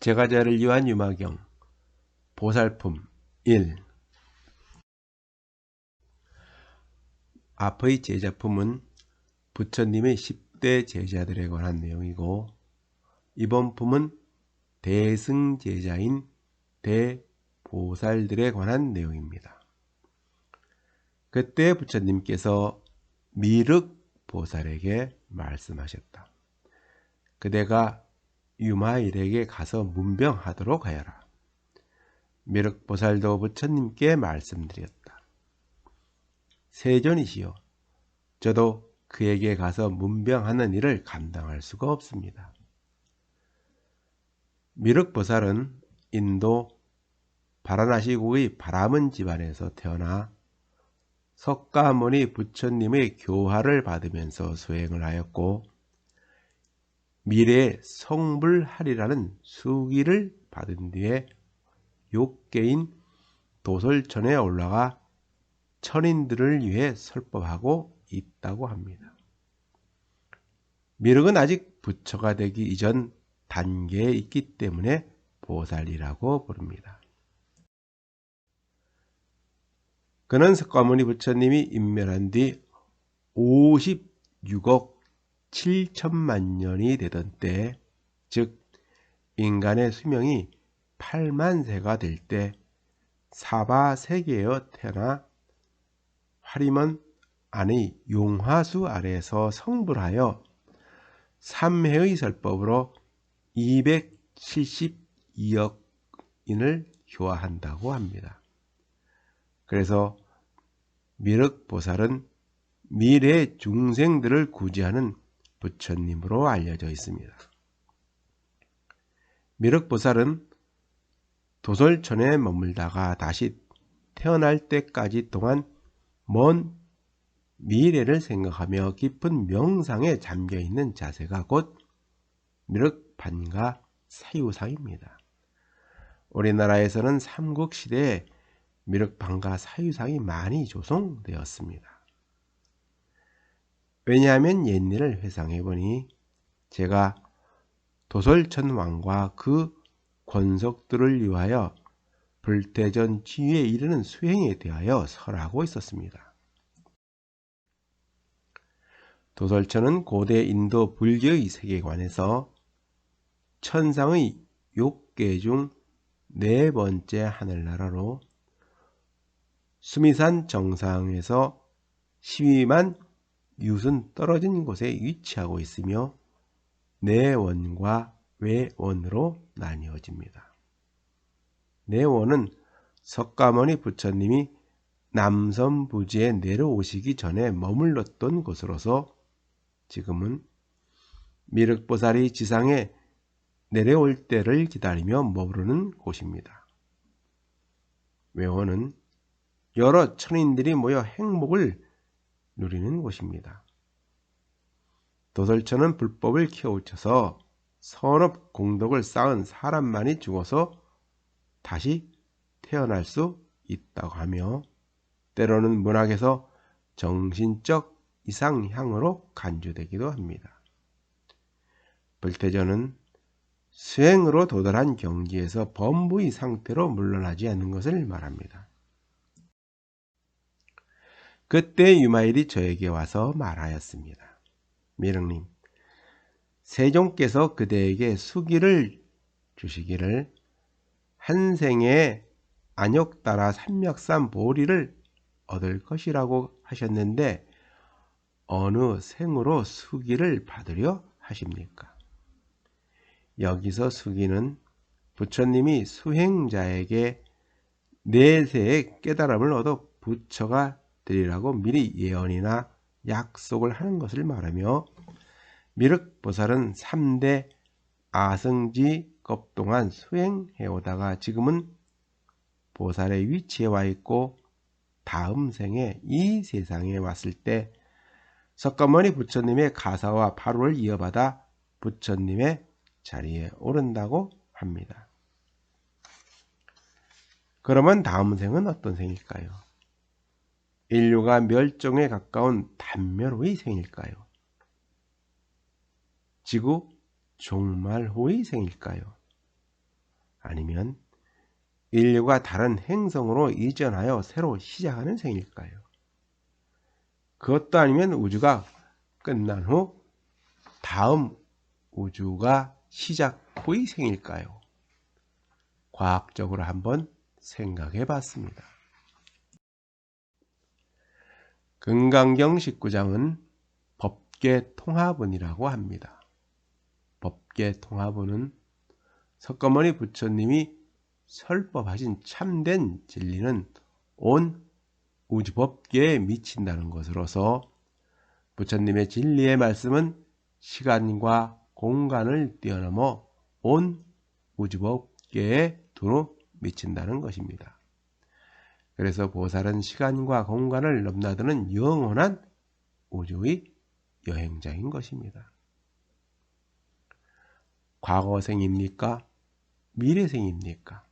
제가자를 위한 유마경 보살품 1 앞의 제자품은 부처님의 10대 제자들에 관한 내용이고 이번 품은 대승 제자인 대보살들에 관한 내용입니다. 그때 부처님께서 미륵 보살에게 말씀하셨다. 그대가 유마일에게 가서 문병하도록 하여라. 미륵보살도 부처님께 말씀드렸다. 세존이시여, 저도 그에게 가서 문병하는 일을 감당할 수가 없습니다. 미륵보살은 인도 바라나시국의 바람은 집안에서 태어나 석가모니 부처님의 교화를 받으면서 수행을 하였고 미래에 성불하리라는 수기를 받은 뒤에 욕계인 도솔천에 올라가 천인들을 위해 설법하고 있다고 합니다. 미륵은 아직 부처가 되기 이전 단계에 있기 때문에 보살이라고 부릅니다. 그는 석가모니 부처님이 인멸한 뒤 56억 7천만 년이 되던 때, 즉 인간의 수명이 8만 세가 될 때 사바 세계에 태어나 화림은 안의 용화수 아래에서 성불하여 3회의 설법으로 272억 인을 효화한다고 합니다. 그래서 미륵보살은 미래 중생들을 구제하는 부처님으로 알려져 있습니다. 미륵보살은 도솔천에 머물다가 다시 태어날 때까지 동안 먼 미래를 생각하며 깊은 명상에 잠겨 있는 자세가 곧 미륵반가 사유상입니다. 우리나라에서는 삼국시대에 미륵반가 사유상이 많이 조성되었습니다. 왜냐하면 옛일을 회상해보니 제가 도솔천 왕과 그 권속들을 위하여 불태전 지위에 이르는 수행에 대하여 설하고 있었습니다. 도솔천은 고대 인도 불교의 세계관에서 천상의 욕계 중네 번째 하늘나라로 수미산 정상에서 12만 이웃은 떨어진 곳에 위치하고 있으며 내원과 외원으로 나뉘어집니다. 내원은 석가모니 부처님이 남섬 부지에 내려오시기 전에 머물렀던 곳으로서 지금은 미륵보살이 지상에 내려올 때를 기다리며 머무르는 곳입니다. 외원은 여러 천인들이 모여 행복을 누리는 곳입니다. 도설천은 불법을 키워쳐서 선업 공덕을 쌓은 사람만이 죽어서 다시 태어날 수 있다고 하며 때로는 문학에서 정신적 이상향으로 간주되기도 합니다. 불태전은 수행으로 도달한 경지에서 범부의 상태로 물러나지 않는 것을 말합니다. 그때 유마일이 저에게 와서 말하였습니다. 미륵님, 세종께서 그대에게 수기를 주시기를 한 생에 안욕 따라 삼맥산 보리를 얻을 것이라고 하셨는데 어느 생으로 수기를 받으려 하십니까? 여기서 수기는 부처님이 수행자에게 내세의 깨달음을 얻어 부처가 되리라고 미리 예언이나 약속을 하는 것을 말하며 미륵보살은 3대 아승지 급 동안 수행해오다가 지금은 보살의 위치에 와 있고 다음 생에 이 세상에 왔을 때 석가모니 부처님의 가사와 바로를 이어받아 부처님의 자리에 오른다고 합니다. 그러면 다음 생은 어떤 생일까요? 인류가 멸종에 가까운 단멸호의 생일까요? 지구 종말호의 생일까요? 아니면 인류가 다른 행성으로 이전하여 새로 시작하는 생일까요? 그것도 아니면 우주가 끝난 후 다음 우주가 시작 후의 생일까요? 과학적으로 한번 생각해 봤습니다. 금강경 19장은 법계 통합은이라고 합니다. 법계 통합은은 석가모니 부처님이 설법하신 참된 진리는 온 우주법계에 미친다는 것으로서 부처님의 진리의 말씀은 시간과 공간을 뛰어넘어 온 우주법계에 두루 미친다는 것입니다. 그래서 보살은 시간과 공간을 넘나드는 영원한 우주의 여행자인 것입니다. 과거생입니까? 미래생입니까?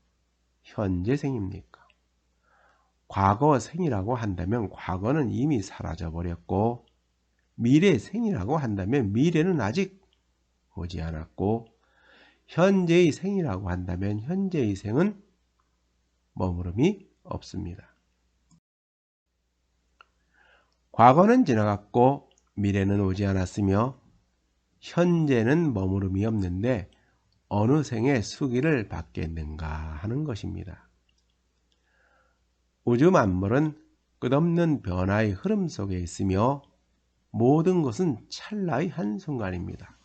현재생입니까? 과거생이라고 한다면 과거는 이미 사라져 버렸고 미래생이라고 한다면 미래는 아직 오지 않았고 현재의 생이라고 한다면 현재의 생은 머무름이 없습니다. 과거는 지나갔고 미래는 오지 않았으며 현재는 머무름이 없는데 어느 생에 수기를 받겠는가 하는 것입니다. 우주 만물은 끝없는 변화의 흐름 속에 있으며 모든 것은 찰나의 한순간입니다.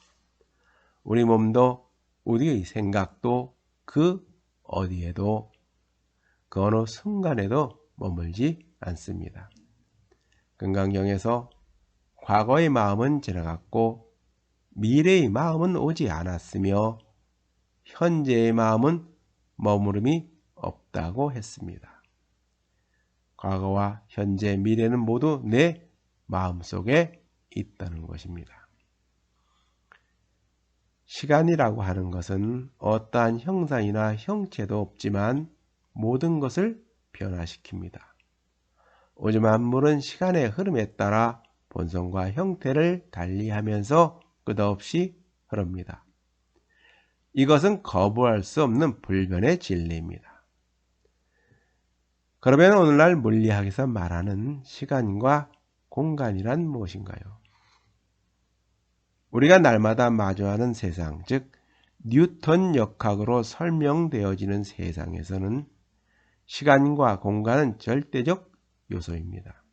우리 몸도 우리의 생각도 그 어디에도 그 어느 순간에도 머물지 않습니다. 금강경에서 과거의 마음은 지나갔고 미래의 마음은 오지 않았으며 현재의 마음은 머무름이 없다고 했습니다. 과거와 현재, 미래는 모두 내 마음속에 있다는 것입니다. 시간이라고 하는 것은 어떠한 형상이나 형체도 없지만 모든 것을 변화시킵니다. 오주 만물은 시간의 흐름에 따라 본성과 형태를 달리하면서 끝없이 흐릅니다. 이것은 거부할 수 없는 불변의 진리입니다. 그러면 오늘날 물리학에서 말하는 시간과 공간이란 무엇인가요? 우리가 날마다 마주하는 세상, 즉 뉴턴 역학으로 설명되어지는 세상에서는 시간과 공간은 절대적 요소입니다.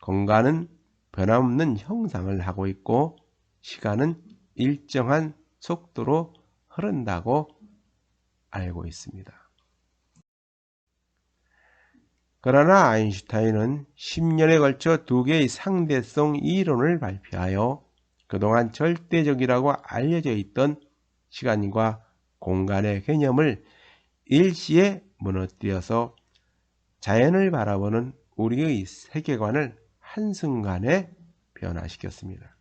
공간은 변함없는 형상을 하고 있고 시간은 일정한 속도로 흐른다고 알고 있습니다. 그러나 아인슈타인은 10년에 걸쳐 두 개의 상대성 이론을 발표하여 그동안 절대적이라고 알려져 있던 시간과 공간의 개념을 일시에 무너뜨려서 자연을 바라보는 우리의 세계관을 한순간에 변화시켰습니다.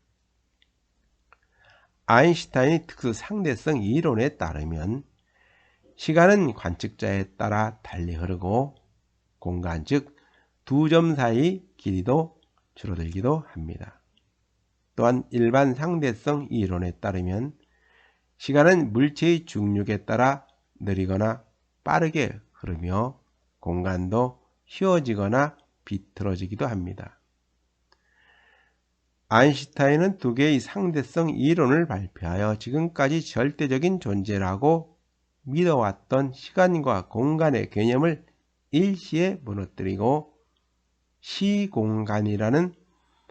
아인슈타인의 특수 상대성 이론에 따르면 시간은 관측자에 따라 달리 흐르고 공간 즉 두 점 사이 길이도 줄어들기도 합니다. 또한 일반 상대성 이론에 따르면 시간은 물체의 중력에 따라 느리거나 빠르게 흐르며 공간도 휘어지거나 비틀어지기도 합니다. 아인슈타인은 두 개의 상대성 이론을 발표하여 지금까지 절대적인 존재라고 믿어왔던 시간과 공간의 개념을 일시에 무너뜨리고 시공간이라는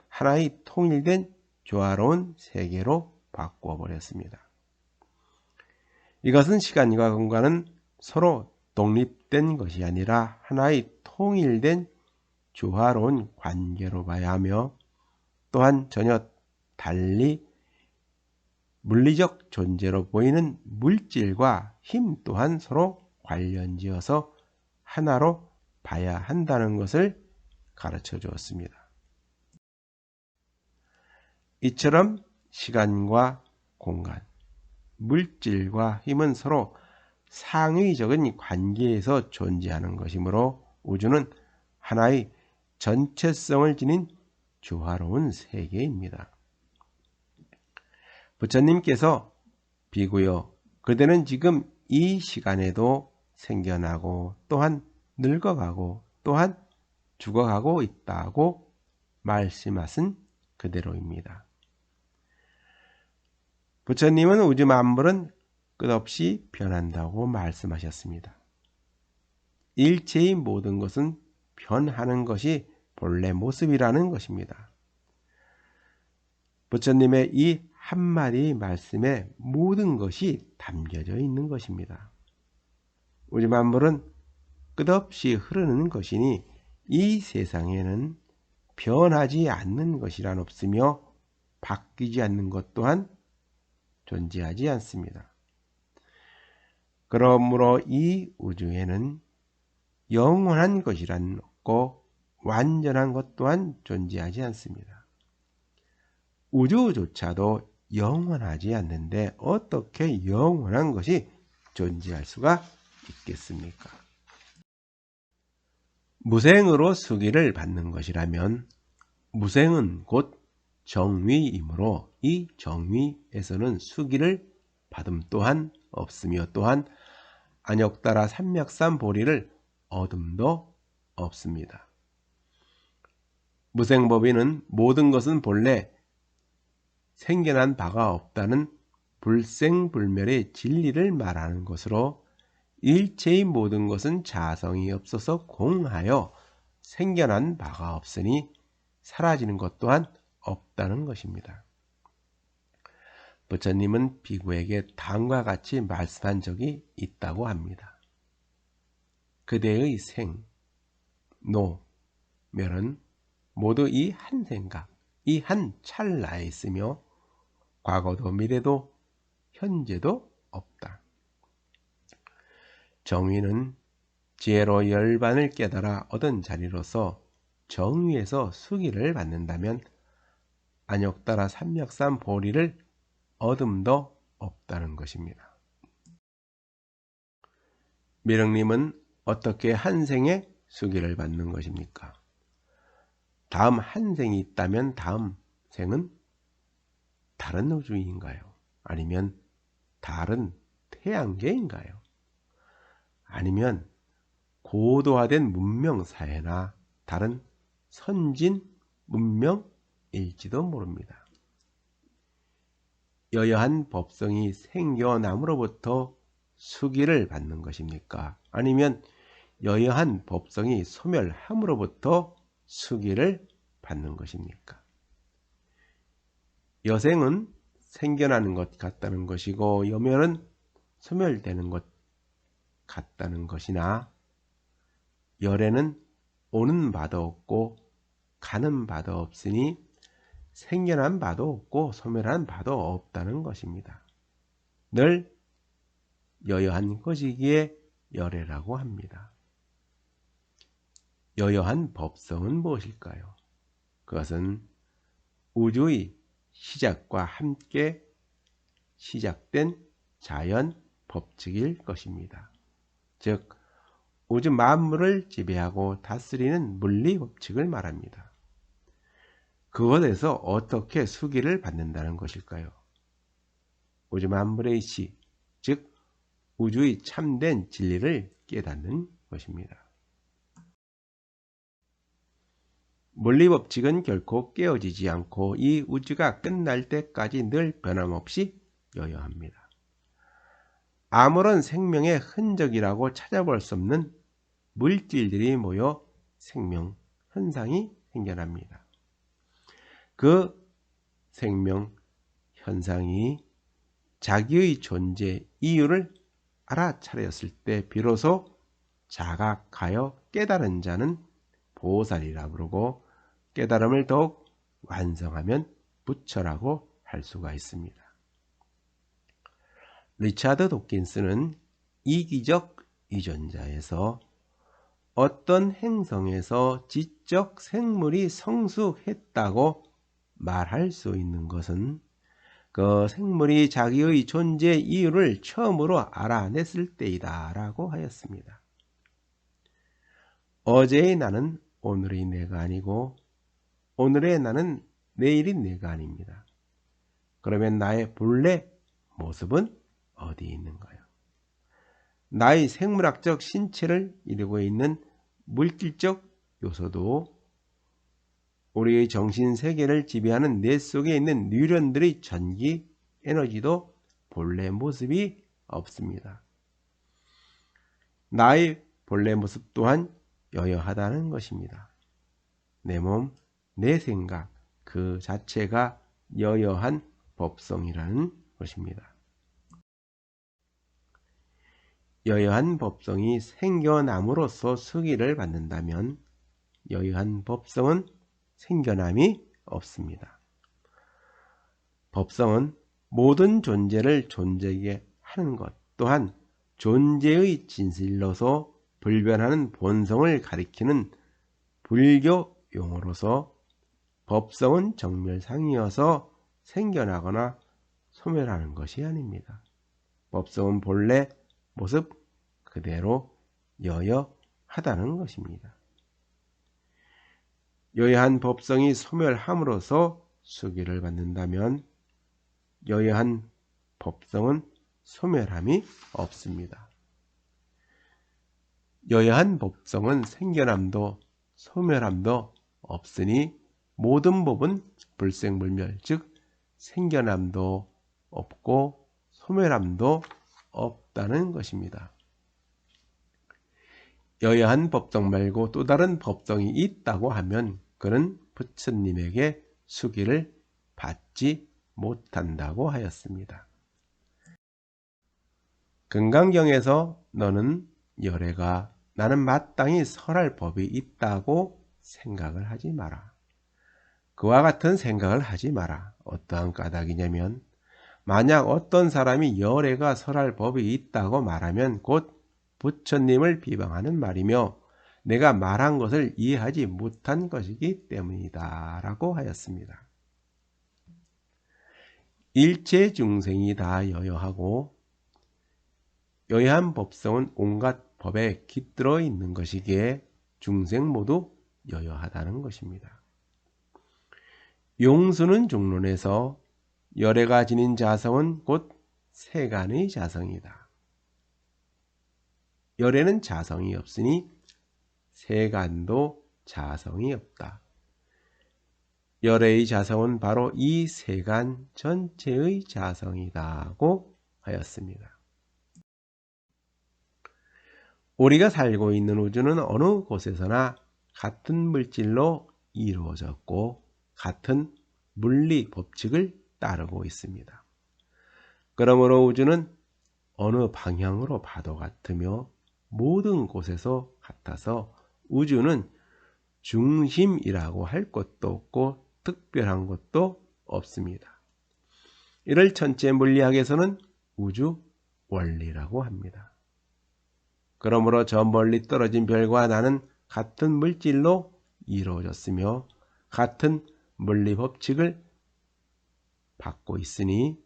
하나의 통일된 조화로운 세계로 바꿔버렸습니다. 이것은 시간과 공간은 서로 독립된 것이 아니라 하나의 통일된 조화로운 관계로 봐야 하며 또한 전혀 달리 물리적 존재로 보이는 물질과 힘 또한 서로 관련지어서 하나로 봐야 한다는 것을 가르쳐 주었습니다. 이처럼 시간과 공간, 물질과 힘은 서로 상위적인 관계에서 존재하는 것이므로 우주는 하나의 전체성을 지닌 조화로운 세계입니다. 부처님께서 비구요 그대는 지금 이 시간에도 생겨나고 또한 늙어가고 또한 죽어가고 있다고 말씀하신 그대로입니다. 부처님은 우주 만물은 끝없이 변한다고 말씀하셨습니다. 일체의 모든 것은 변하는 것이 본래 모습이라는 것입니다. 부처님의 이 한마디 말씀에 모든 것이 담겨져 있는 것입니다. 우주 만물은 끝없이 흐르는 것이니 이 세상에는 변하지 않는 것이란 없으며 바뀌지 않는 것 또한 존재하지 않습니다. 그러므로 이 우주에는 영원한 것이란 없고 완전한 것 또한 존재하지 않습니다. 우주조차도 영원하지 않는데 어떻게 영원한 것이 존재할 수가 있겠습니까? 무생으로 수기를 받는 것이라면 무생은 곧 정위이므로 이 정위에서는 수기를 받음 또한 없으며 또한 안역 따라 삼맥삼 보리를 얻음도 없습니다. 무생법인은 모든 것은 본래 생겨난 바가 없다는 불생불멸의 진리를 말하는 것으로 일체의 모든 것은 자성이 없어서 공하여 생겨난 바가 없으니 사라지는 것 또한 없다는 것입니다. 부처님은 비구에게 다음과 같이 말씀한 적이 있다고 합니다. 그대의 생, 노, 멸은 모두 이 한 생각, 이 한 찰나에 있으며 과거도 미래도 현재도 없다. 정의는 지혜로 열반을 깨달아 얻은 자리로서 정의에서 수기를 받는다면 안욕 따라 삼력삼 보리를 얻음도 없다는 것입니다. 미령님은 어떻게 한 생에 수기를 받는 것입니까? 다음 한 생이 있다면 다음 생은 다른 우주인가요? 아니면 다른 태양계인가요? 아니면 고도화된 문명 사회나 다른 선진 문명일지도 모릅니다. 여여한 법성이 생겨남으로부터 수기를 받는 것입니까? 아니면 여여한 법성이 소멸함으로부터 수기를 받는 것입니까? 여생은 생겨나는 것 같다는 것이고 여멸은 소멸되는 것 같다는 것이나 열에는 오는 바도 없고 가는 바도 없으니 생겨난 바도 없고 소멸한 바도 없다는 것입니다. 늘 여여한 것이기에 열애라고 합니다. 여여한 법성은 무엇일까요? 그것은 우주의 시작과 함께 시작된 자연 법칙일 것입니다. 즉 우주 만물을 지배하고 다스리는 물리 법칙을 말합니다. 그것에서 어떻게 수기를 받는다는 것일까요? 우주 만물의 시, 즉 우주의 참된 진리를 깨닫는 것입니다. 물리 법칙은 결코 깨어지지 않고 이 우주가 끝날 때까지 늘 변함없이 여여합니다. 아무런 생명의 흔적이라고 찾아볼 수 없는 물질들이 모여 생명 현상이 생겨납니다. 그 생명 현상이 자기의 존재 이유를 알아차렸을 때 비로소 자각하여 깨달은 자는 보살이라 부르고 깨달음을 더욱 완성하면 부처라고 할 수가 있습니다. 리차드 도킨스는 이기적 유전자에서 어떤 행성에서 지적 생물이 성숙했다고 말할 수 있는 것은 그 생물이 자기의 존재 이유를 처음으로 알아냈을 때이다 라고 하였습니다. 어제의 나는 오늘의 내가 아니고 오늘의 나는 내일의 내가 아닙니다. 그러면 나의 본래 모습은 어디에 있는가요? 나의 생물학적 신체를 이루고 있는 물질적 요소도 우리의 정신 세계를 지배하는 뇌 속에 있는 뉴런들의 전기 에너지도 본래 모습이 없습니다. 나의 본래 모습 또한 여여하다는 것입니다. 내 몸, 내 생각 그 자체가 여여한 법성이라는 것입니다. 여여한 법성이 생겨남으로써 수기를 받는다면 여여한 법성은 생겨남이 없습니다. 법성은 모든 존재를 존재하게 하는 것 또한 존재의 진실로서 불변하는 본성을 가리키는 불교 용어로서 법성은 정멸상이어서 생겨나거나 소멸하는 것이 아닙니다. 법성은 본래 모습 그대로 여여하다는 것입니다. 여여한 법성이 소멸함으로써 수기를 받는다면 여여한 법성은 소멸함이 없습니다. 여여한 법성은 생겨남도 소멸함도 없으니 모든 법은 불생불멸 즉 생겨남도 없고 소멸함도 없다는 것입니다. 여여한 법성 말고 또 다른 법성이 있다고 하면 그는 부처님에게 수기를 받지 못한다고 하였습니다. 금강경에서 너는 열애가 나는 마땅히 설할 법이 있다고 생각을 하지 마라. 그와 같은 생각을 하지 마라. 어떠한 까닭이냐면 만약 어떤 사람이 열애가 설할 법이 있다고 말하면 곧 부처님을 비방하는 말이며 내가 말한 것을 이해하지 못한 것이기 때문이다 라고 하였습니다. 일체 중생이 다 여여하고 여여한 법성은 온갖 법에 깃들어 있는 것이기에 중생 모두 여여하다는 것입니다. 용수는 종론에서 열애가 지닌 자성은 곧 세간의 자성이다. 열에는 자성이 없으니 세간도 자성이 없다. 열의 자성은 바로 이 세간 전체의 자성이다고 하였습니다. 우리가 살고 있는 우주는 어느 곳에서나 같은 물질로 이루어졌고 같은 물리 법칙을 따르고 있습니다. 그러므로 우주는 어느 방향으로 봐도 같으며 모든 곳에서 같아서 우주는 중심이라고 할 것도 없고 특별한 것도 없습니다. 이를 천체 물리학에서는 우주 원리라고 합니다. 그러므로 저 멀리 떨어진 별과 나는 같은 물질로 이루어졌으며 같은 물리 법칙을 받고 있으니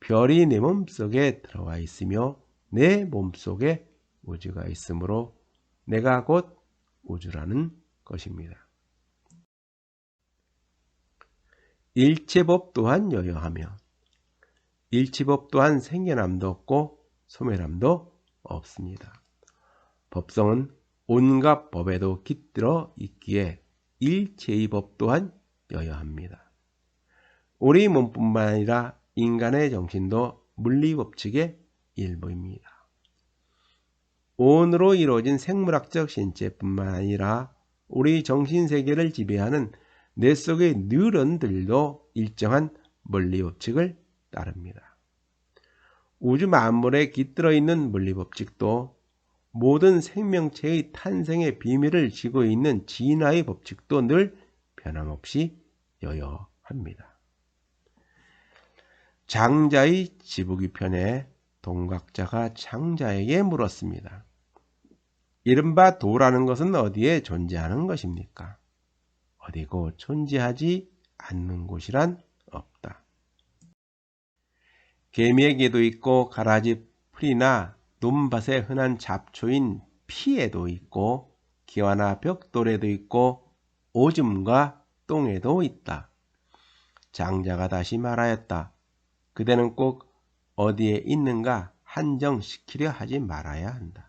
별이 내 몸속에 들어와 있으며 내 몸속에 우주가 있으므로 내가 곧 우주라는 것입니다. 일체법 또한 여여하며 일체법 또한 생겨남도 없고 소멸함도 없습니다. 법성은 온갖 법에도 깃들어 있기에 일체의 법 또한 여여합니다. 우리 몸뿐만 아니라 인간의 정신도 물리법칙의 일부입니다. 온으로 이루어진 생물학적 신체뿐만 아니라 우리 정신세계를 지배하는 뇌 속의 뉴런들도 일정한 물리법칙을 따릅니다. 우주 만물에 깃들어 있는 물리법칙도 모든 생명체의 탄생의 비밀을 지고 있는 진화의 법칙도 늘 변함없이 여여합니다. 장자의 지부기 편에 동각자가 장자에게 물었습니다. 이른바 도라는 것은 어디에 존재하는 것입니까? 어디고 존재하지 않는 곳이란 없다. 개미에게도 있고 가라지 풀이나 논밭에 흔한 잡초인 피에도 있고 기와나 벽돌에도 있고 오줌과 똥에도 있다. 장자가 다시 말하였다. 그대는 꼭 어디에 있는가 한정시키려 하지 말아야 한다.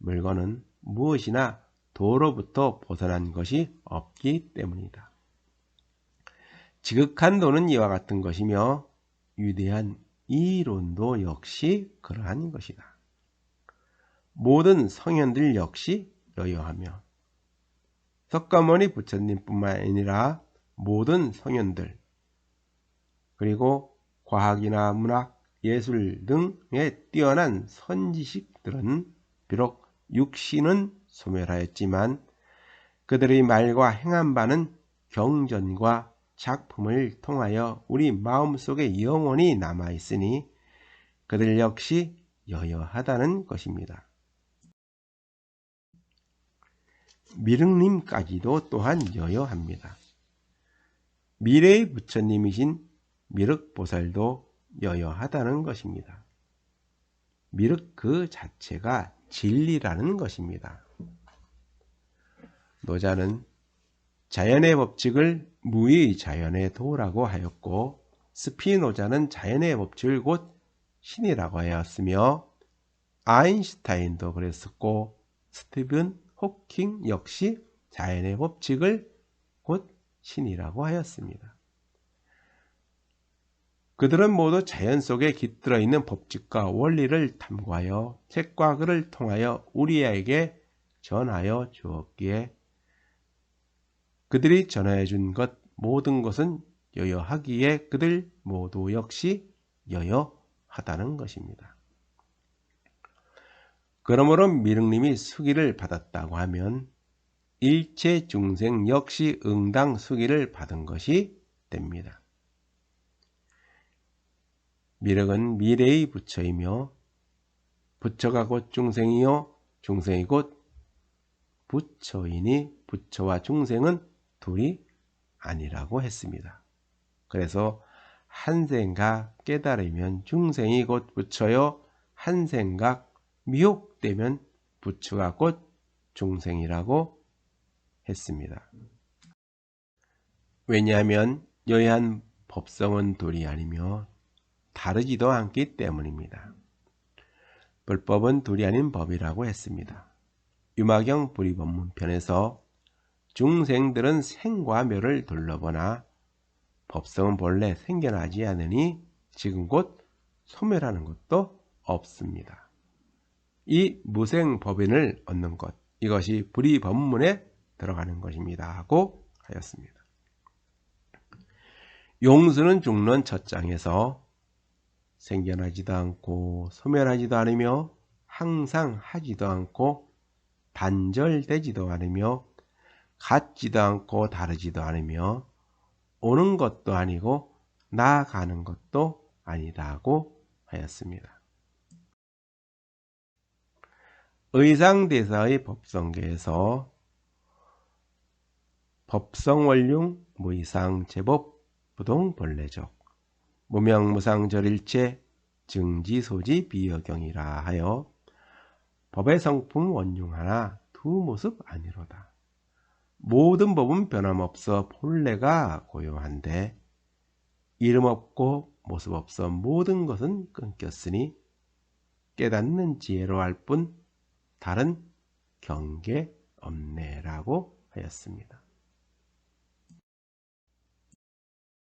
물건은 무엇이나 도로부터 벗어난 것이 없기 때문이다. 지극한 도는 이와 같은 것이며 위대한 이론도 역시 그러한 것이다. 모든 성현들 역시 여여하며 석가모니 부처님뿐만 아니라 모든 성현들 그리고 과학이나 문학, 예술 등의 뛰어난 선지식들은 비록 육신은 소멸하였지만 그들의 말과 행한 바는 경전과 작품을 통하여 우리 마음속에 영원히 남아 있으니 그들 역시 여여하다는 것입니다. 미륵님까지도 또한 여여합니다. 미래의 부처님이신 미륵보살도 여여하다는 것입니다. 미륵 그 자체가 진리라는 것입니다. 노자는 자연의 법칙을 무의 자연의 도라고 하였고 스피노자는 자연의 법칙을 곧 신이라고 하였으며 아인슈타인도 그랬었고 스티븐 호킹 역시 자연의 법칙을 곧 신이라고 하였습니다. 그들은 모두 자연 속에 깃들어 있는 법칙과 원리를 탐구하여 책과 글을 통하여 우리에게 전하여 주었기에 그들이 전하여 준 것 모든 것은 여여하기에 그들 모두 역시 여여하다는 것입니다. 그러므로 미륵님이 수기를 받았다고 하면 일체 중생 역시 응당 수기를 받은 것이 됩니다. 미륵은 미래의 부처이며 부처가 곧 중생이요 중생이 곧 부처이니 부처와 중생은 둘이 아니라고 했습니다. 그래서 한 생각 깨달으면 중생이 곧 부처요 한 생각 미혹되면 부처가 곧 중생이라고 했습니다. 왜냐하면 여해한 법성은 둘이 아니며 다르지도 않기 때문입니다. 불법은 둘이 아닌 법이라고 했습니다. 유마경 불이법문편에서 중생들은 생과 멸을 둘러보나 법성은 본래 생겨나지 않으니 지금 곧 소멸하는 것도 없습니다. 이 무생법인을 얻는 것 이것이 불이법문에 들어가는 것입니다 하고 하였습니다. 용수는 중론 첫 장에서 생겨나지도 않고 소멸하지도 않으며 항상 하지도 않고 단절되지도 않으며 같지도 않고 다르지도 않으며 오는 것도 아니고 나아가는 것도 아니다고 하였습니다. 의상대사의 법성계에서 법성원룡 무이상 제법 부동벌레적 무명무상절일체 증지소지 비여경이라 하여 법의 성품 원흉하나 두 모습 아니로다. 모든 법은 변함없어 본래가 고요한데 이름 없고 모습 없어 모든 것은 끊겼으니 깨닫는 지혜로 할 뿐 다른 경계 없네라고 하였습니다.